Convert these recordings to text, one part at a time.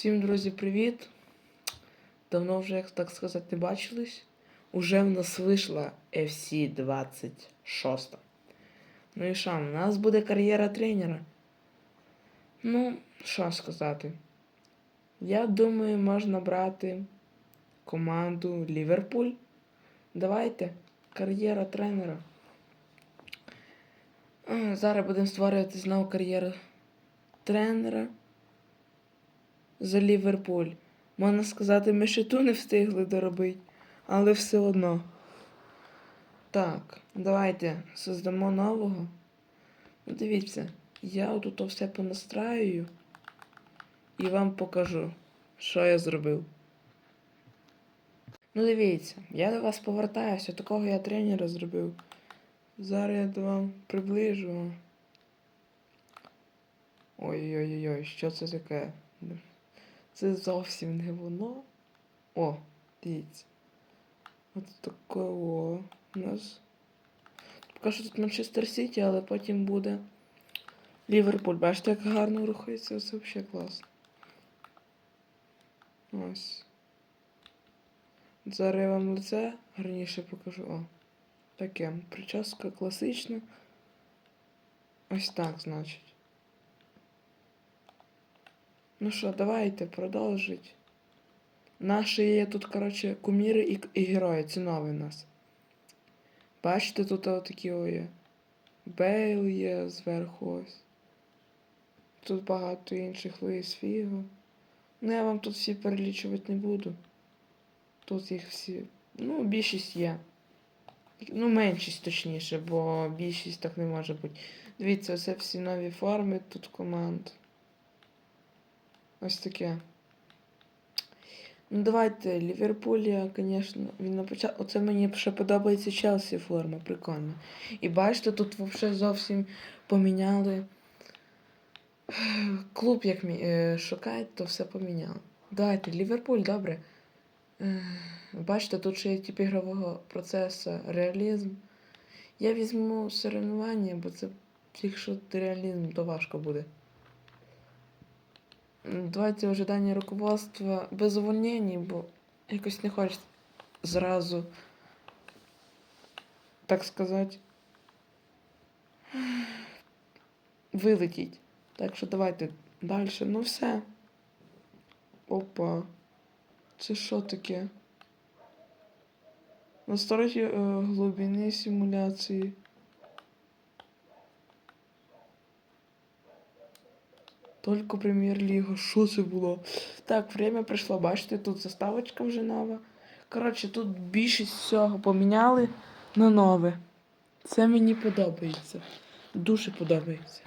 Всім, друзі, привіт! Давно вже, як так сказати, не бачились. Уже в нас вийшла FC 26. Ну і що, у нас буде кар'єра тренера. Ну, що сказати. Я думаю, можна брати команду Ліверпуль. Давайте, кар'єра тренера. Зараз будемо створювати знову кар'єру тренера за Ліверпуль. Можна сказати, ми ще ту не встигли доробити, але все одно. Так, давайте создамо нового. Ну, дивіться, я тут все понастраюю і вам покажу, що я зробив. Ну, дивіться, я до вас повертаюся, такого я тренера зробив. Зараз я до вам приближу. Ой-ой-ой, що це таке? Це зовсім не воно. О, дивіться. От таке о. У нас. Поки що тут Манчестер Сіті, але потім буде Ліверпуль. Бачите, як гарно рухається, це взагалі класно. Ось. Зараз я вам лице гарніше покажу. О. Таке. Прическа класична. Ось так, значить. Ну що, давайте продовжить. Наші є тут, коротше, куміри і, і герої. Це новий у нас. Бачите, тут такі о є. Бейл є зверху ось. Тут багато інших Луїс Фіго. Ну, я вам тут всі перелічувати не буду. Тут їх всі. Ну, більшість є. Ну, меншість точніше, бо більшість так не може бути. Дивіться, це всі нові форми тут команд. Ось таке. Ну, давайте, Ліверпулія, звісно, він на початку. Оце мені ще подобається Челсі форма, прикольно. І бачите, тут взагалі зовсім поміняли. Клуб, як мі... е, шукають, то все поміняли. Давайте, Ліверпуль, добре. Е, Бачите, тут ще є тип ігрового процесу реалізм. Я візьму соревнування, бо це якщо реалізм, то важко буде. Давайте ожидання руководства без увольнений, бо якось не хочеться зразу, так сказати, вилетіть. Так що давайте далі. Ну все. Опа. Це що таке? Настройте е, глибини симуляції. Только прем'єр-ліга. Що це було? Так, время прийшло. Бачите, тут заставочка вже нова. Коротше, тут більшість всього поміняли на нове. Це мені подобається. Дуже подобається.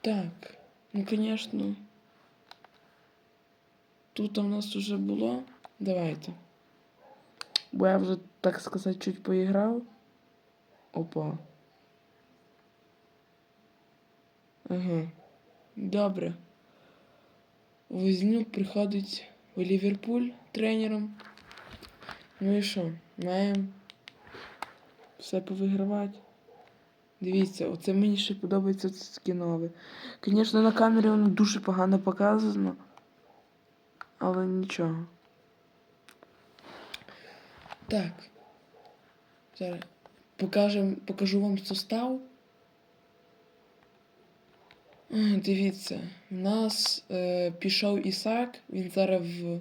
Так, ну звісно. Тут у нас вже було. Давайте. Бо я вже, так сказати, чуть поіграв. Опа. Ага. Добре. Вознюк приходить в Ліверпуль тренером. Ну і що? Маємо все повигравати. Дивіться, оце мені ще подобається це таке. Звісно, на камері воно дуже погано показано. Але нічого. Так. Зараз покажем, покажу вам состав. Дивіться, у нас е, пішов Ісак, він зараз в.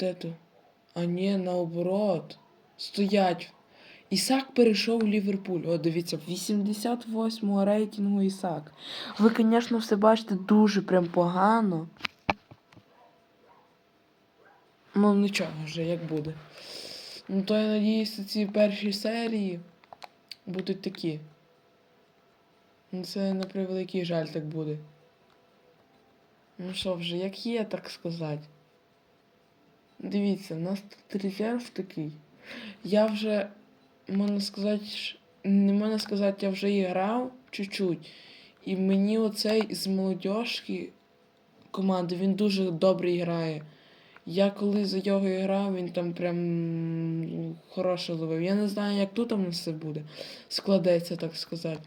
Де? А ні, наоборот. Стоять. Ісак перейшов в Ліверпуль. О, дивіться, 88 рейтингу Ісак. Ви, звісно, все бачите дуже прям погано. Ну, нічого вже, як буде. Ну, то я надіюся, ці перші серії будуть такі. Ну, це на превеликий жаль так буде. Ну що вже, як є, так сказати. Дивіться, у нас тут резерв такий. Я вже, можна сказати, не можна сказати, я вже і грав чуть-чуть. І мені оцей з молодіжки команди, він дуже добре грає. Я коли за його грав, він там прям хороше ловив. Я не знаю, як тут там все буде. Складеться, так сказати.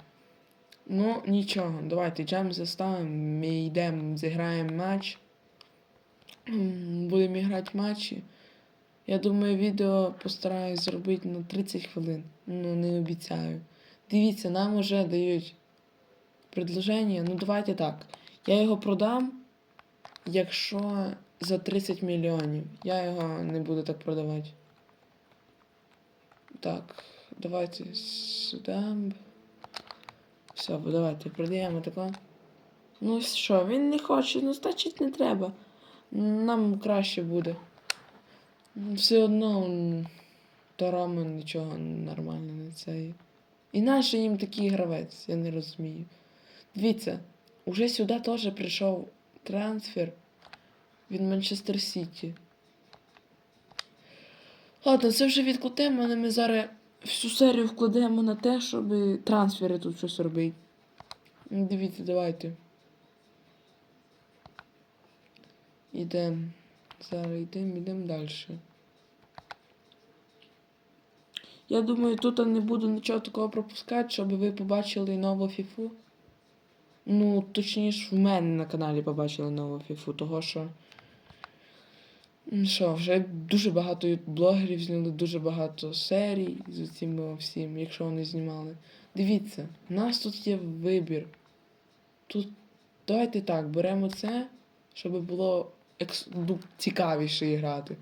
Ну, нічого, давайте джем заставимо, ми йдемо, зіграємо матч. будемо грати матчі. Я думаю, відео постараюсь зробити на 30 хвилин. Ну, не обіцяю. Дивіться, нам уже дають предложення. Ну, давайте так. Я його продам, якщо за 30 мільйонів. Я його не буду так продавати. Так, давайте сюди. Все, давайте продаємо тако. Ну що, він не хоче, ну значить не треба. Нам краще буде. Все одно м, нічого нормально не цей. І нащо їм такий гравець, я не розумію. Дивіться, уже сюди теж прийшов трансфер від Манчестер Сіті. Ладно, це вже відкладемо, але ми зараз всю серію вкладемо на те, щоб трансфери тут щось робити. Ну, Дивіться, давайте. Ідемо. Зараз йдемо, йдемо далі. Я думаю, тут не буду нічого такого пропускати, щоб ви побачили нову фіфу. Ну, точніше, в мене на каналі побачили нову фіфу, того що. М, Що, вже дуже багато блогерів зняли дуже багато серій з цим всім, якщо вони знімали. Дивіться, у нас тут є вибір. Тут давайте так, беремо це, щоб було екс... ну, цікавіше грати.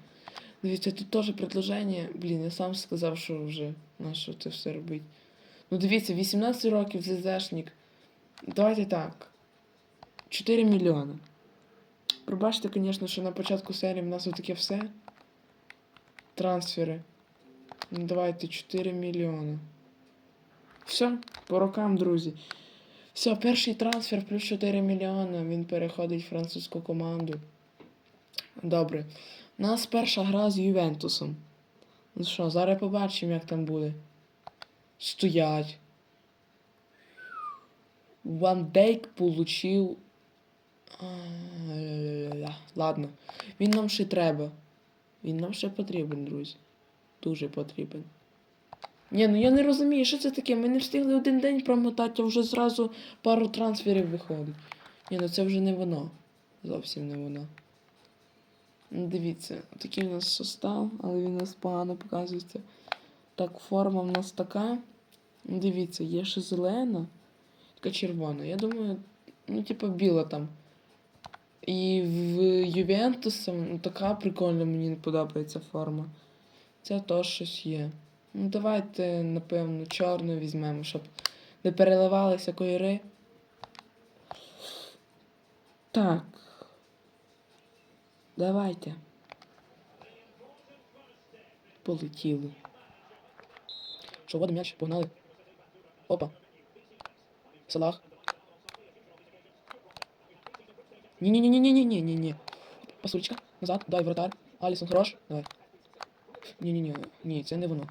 Дивіться, тут теж предложення. Блін, я сам сказав, що вже на що це все робить. Ну дивіться, 18 років ЗЗшник. Давайте так. 4 мільйони. Пробачте, звісно, що на початку серії в нас таке все. Трансфери. Ну, давайте 4 мільйони. Все, по рукам, друзі. Все, перший трансфер плюс 4 мільйони. Він переходить в французьку команду. Добре. У нас перша гра з Ювентусом. Ну що, зараз побачимо, як там буде. Стоять. Ван Дейк получив. Ладно. Він нам ще треба. Він нам ще потрібен, друзі. Дуже потрібен. Ні, ну я не розумію, що це таке. Ми не встигли один день промотати, а вже зразу пару трансферів виходить. Ні, ну це вже не воно. Зовсім не воно. Ну, Дивіться, такий у нас состав, але він у нас погано показується. Так, форма в нас така. Дивіться, є ще зелена, така червона. Я думаю, ну, типа біла там. І в Ювентуса ну, така прикольна, мені подобається форма. Це теж щось є. Ну, давайте, напевно, чорну візьмемо, щоб не переливалися кольори. Так. Давайте. Полетіли. Що, м'яч, погнали. Опа. Салах. Ні-ні-ні-ні-ні-ні-ні-ні. Пасулечка, назад, дай вратар. Алісон, хорош. Давай. Ні-ні-ні. Ні, це не воно.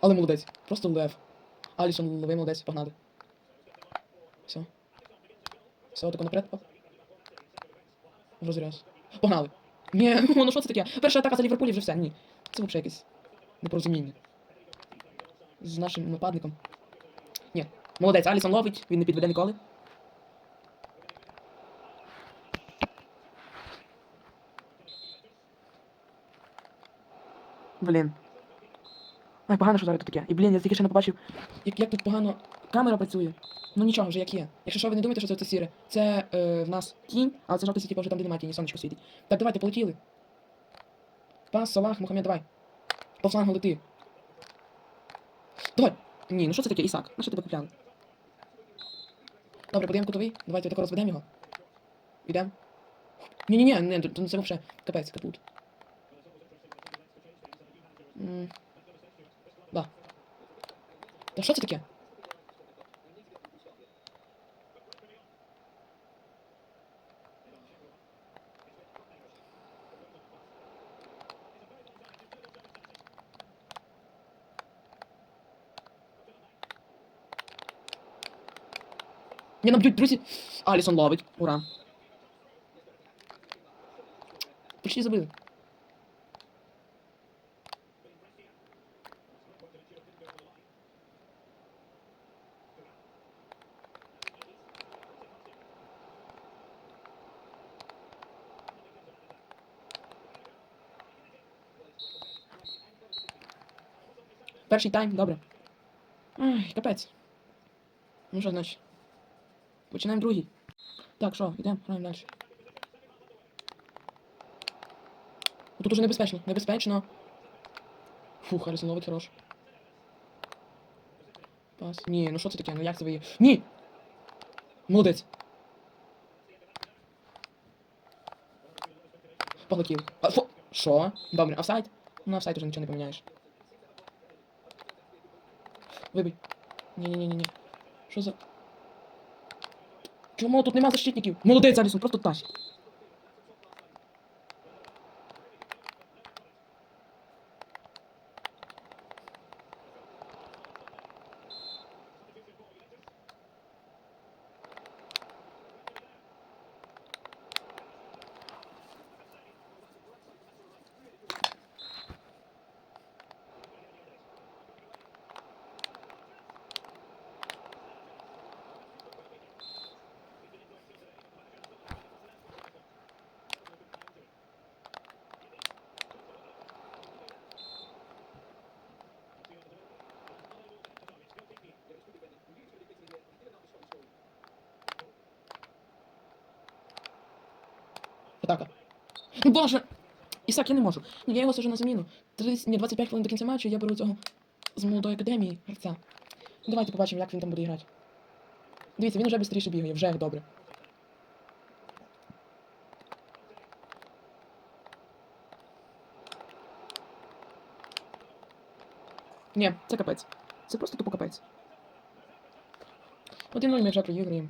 Але молодець. Просто лев. Алісон, лови, молодець, погнали. Все. Все, тако наперед. Оп. В розряз. Погнали. Ні, ну що це таке? Перша атака за Ліверпуль і вже все. Ні. Це взагалі якесь непорозуміння. З нашим нападником. Молодець, Алісон ловить, він не підведе ніколи. Блін. Ай, погано, що зараз тут таке. І блін, я тільки ще не побачив, як, як тут погано камера працює. Ну нічого, вже як є. Якщо що, ви не думаєте, що це, це сіре. Це е, в нас тінь, але це жовтий типу вже там, де немає тіні, сонечко світить. Так, давайте, полетіли. Пас, Салах, Мухаммед, давай. По флангу лети. Давай. Ні, ну що це таке, Ісак? На що тебе купляли? Добре, подаємо кутовий. Давайте так розведемо його. Ідемо. Ні-ні-ні, не, то це взагалі капець, капут. М. Да. Та що це таке? Мені наб'ють, друзі. Алісон ловить. Ура. Почти забили. Перший тайм, добре. Ай, капець. Ну що значить? Починаємо другий. Так, що, йдемо, граємо далі. Тут уже небезпечно, небезпечно. Фух, Харрісон ловить хорош. Пас. Ні, ну що це таке? Ну як це ви? Ні! Молодець. Поглотів. А, фу. Що? Добре, офсайд? Ну, офсайд уже нічого не поміняєш. Вибий. Ні-ні-ні-ні. Що за... Чому тут нема защитників? Молодець, Алісон, просто тащ. Атака. Ну, Боже! Ісак, я не можу. Я його сажу на заміну. 30, ні, 25 хвилин до кінця матчу, я беру цього з молодої академії гравця. Ну, давайте побачимо, як він там буде грати. Дивіться, він вже швидше бігає, вже добре. Ні, це капець. Це просто тупо капець. 1-0 ми вже проігруємо.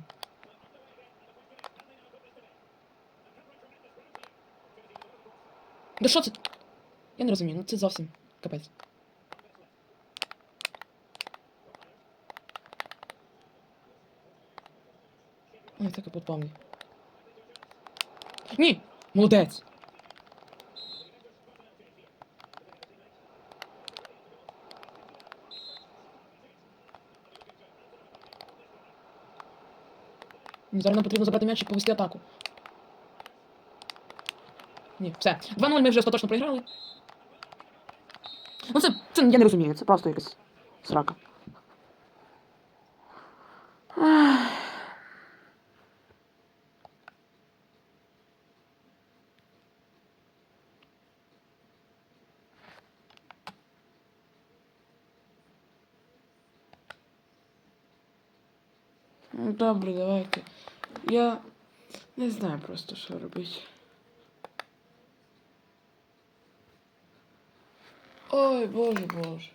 Да що це? Я не розумію, ну це зовсім капець. Ой, капот повний. Ні! Молодець! Зараз нам потрібно забрати м'яч і повести атаку. Ні, все. 2-0 ми вже остаточно проіграли. Ну це, це я не розумію, це просто якась срака. Ах. Ну, Добре, давайте. Я не знаю просто, що робити. Ой, боже, боже.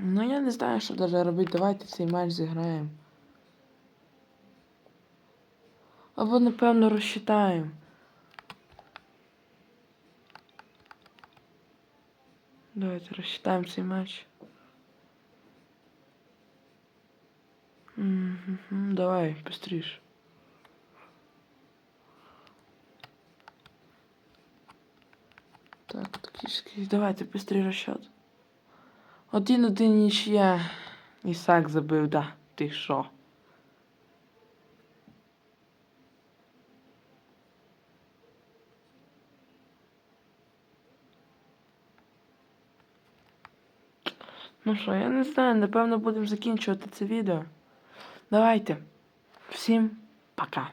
Ну, я не знаю, що даже робити. Давайте цей матч зіграємо. Або, напевно, розчитаємо. Давайте рассчитаем цей матч. Мгм, Давай, быстріше. Так, тактический. Давайте быстрее расчет. Один-один нічия. Ісак забив, да. Ти що? Ну що, я не знаю, напевно будемо закінчувати це відео. Давайте. Всім пока.